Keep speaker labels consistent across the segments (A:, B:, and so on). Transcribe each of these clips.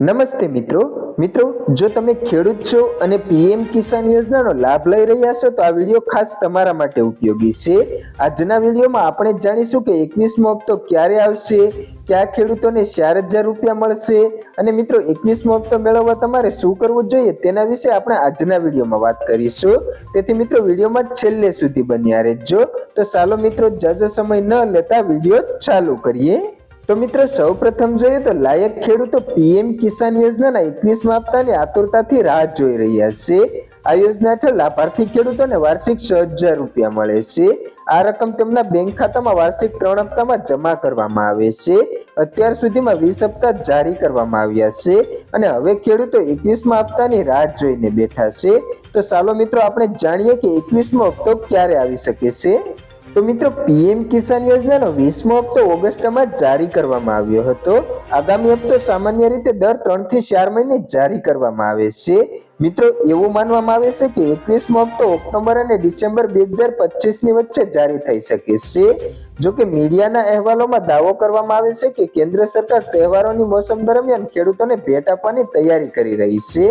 A: નમસ્તે મિત્રો. મિત્રો, જો તમે ખેડૂત છો અને પીએમ કિસાન યોજનાનો લાભ લઈ રહ્યા છો, તો આ વીડિયો ખાસ તમારા માટે ઉપયોગી છે. આજના વિડીયોમાં આપણે જાણીશું કે એકવીસમો હપ્તો ક્યારે આવશે, કયા ખેડૂતોને ચાર હજાર રૂપિયા મળશે અને મિત્રો, એકવીસમો હપ્તો મેળવવા તમારે શું કરવું જોઈએ તેના વિશે આપણે આજના વિડીયોમાં વાત કરીશું. તેથી મિત્રો, વિડીયોમાં છેલ્લે સુધી બન્યા રહેજો. તો ચાલો મિત્રો, જાજો સમય ન લેતા વીડિયો ચાલુ કરીએ. તો મિત્રો સૌ પ્રથમ જોઈએ તો લાયક ખેડૂતો પીએમ કિસાન યોજનાના એકવીસમા હપ્તાની આતુરતાથી રાહ જોઈ રહ્યા છે. આ યોજના હેઠળ લાભાર્થી ખેડૂતોને વાર્ષિક છ હજાર રૂપિયા મળે છે. આ રકમ તેમના બેંક ખાતામાં વાર્ષિક ત્રણ હપ્તામાં જમા કરવામાં આવે છે. અત્યાર સુધીમાં વીસ હપ્તા જારી કરવામાં આવ્યા છે અને હવે ખેડૂતો એકવીસમાં હપ્તાની રાહ જોઈને બેઠા છે. તો ચાલો મિત્રો, આપણે જાણીએ કે એકવીસમો હપ્તો ક્યારે આવી શકે છે. તો મિત્રો, પીએમ કિસાન યોજનાનો વીસમો હપ્તો ઓગસ્ટમાં જારી કરવામાં આવ્યો હતો. આગામી હપ્તો સામાન્ય રીતે દર ત્રણથી ચાર મહિને જારી કરવામાં આવે છે. મિત્રો, એવું માનવામાં આવે છે કે એકવીસમો હપ્તો ઓક્ટોબર અને ડિસેમ્બર બે હજાર પચીસની વચ્ચે જારી થઈ શકે છે. જો કે મીડિયાના અહેવાલોમાં દાવો કરવામાં આવે છે કે કેન્દ્ર સરકાર તહેવારોની મોસમ દરમિયાન ખેડૂતોને ભેટ આપવાની તૈયારી કરી રહી છે.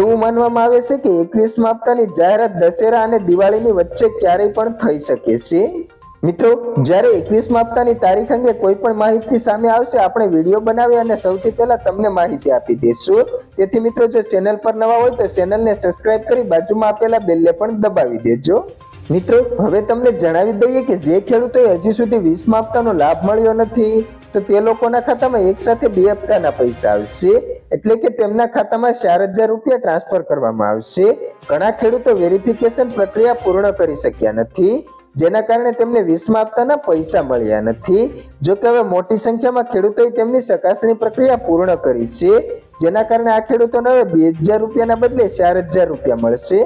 A: એવું માનવામાં આવે છે કે એકવીસમા હપ્તાની જાહેરાત દશેરા અને દિવાળીની વચ્ચે ક્યારેય પણ થઈ શકે છે. મિત્રો, જ્યારે એકવીસમા હપ્તાની તારીખ અંગે કોઈ પણ માહિતી સામે આવશે, આપણે વીડિયો બનાવી અને સૌથી પહેલા તમને માહિતી આપી દઈશું. તેથી મિત્રો, જો ચેનલ પર નવા હોય તો ચેનલને સબસ્ક્રાઇબ કરી બાજુમાં આપેલા બેલને પણ દબાવી દેજો. મિત્રો, હવે તમને જણાવી દઈએ કે જે ખેડૂતોએ હજી સુધી વીસમા હપ્તાનો લાભ મળ્યો નથી, તો તે લોકોના ખાતામાં એક સાથે બે હપ્તાના પૈસા આવશે. એટલે કે તેમના ખાતામાં ચાર હજાર રૂપિયા ટ્રાન્સફર કરવામાં આવશે. ઘણા ખેડૂતો વેરિફિકેશન પ્રક્રિયા પૂર્ણ કરી શક્યા નથી. જેના કારણે તેમને વીસમાં આપતાના પૈસા મળ્યા નથી. જો કે હવે મોટી સંખ્યામાં ખેડૂતોએ તેમની ચકાસણી પ્રક્રિયા પૂર્ણ કરી છે. જેના કારણે આ ખેડૂતોને હવે બે હજાર રૂપિયાના બદલે ચાર હજાર રૂપિયા મળશે.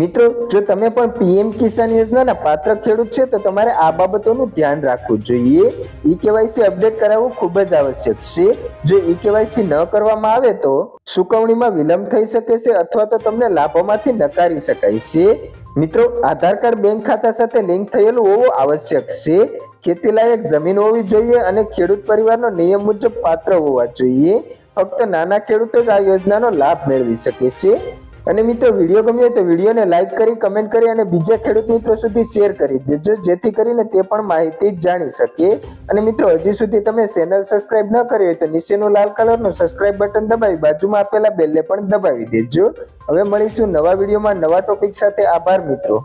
A: મિત્રો, જો તમે પણ પીએમ કિસાન યોજનાના પાત્ર ખેડૂત છે, તો તમારે આ બાબતોનું ધ્યાન રાખવું જોઈએ. ઈ કેવાયસી અપડેટ કરાવવું ખૂબ જ આવશ્યક છે. જો ઈ કેવાયસી ન કરવામાં આવે તો ચુકવણીમાં વિલંબ થઈ શકે છે, અથવા તો તમને લાભોમાંથી નકારી શકાય છે. મિત્રો, આધાર કાર્ડ બેંક ખાતા સાથે લિંક થયેલું હોવું આવશ્યક છે. ખેતી લાયક જમીન હોવી જોઈએ અને ખેડૂત પરિવારનો નિયમ મુજબ પાત્ર હોવા જોઈએ. ફક્ત નાના ખેડૂતો જ આ યોજનાનો લાભ મેળવી શકે છે. અને મિત્રો, વીડિયો ગમ્યો હોય તો વિડીયોને લાઈક કરી કમેન્ટ કરી અને બીજા ખેડૂત મિત્રો સુધી શેર કરી દેજો, જેથી કરીને તે પણ માહિતી જાણી શકે અને મિત્રો, હજી સુધી તમે ચેનલ સબસ્ક્રાઇબ ન કરી હોય તો નીચેનું લાલ કલરનું સબસ્ક્રાઇબ બટન દબાવી, બાજુમાં આપેલા બેલને પણ દબાવી દેજો. હવે મળીશું નવા વિડીયોમાં નવા ટોપિક સાથે. આભાર મિત્રો.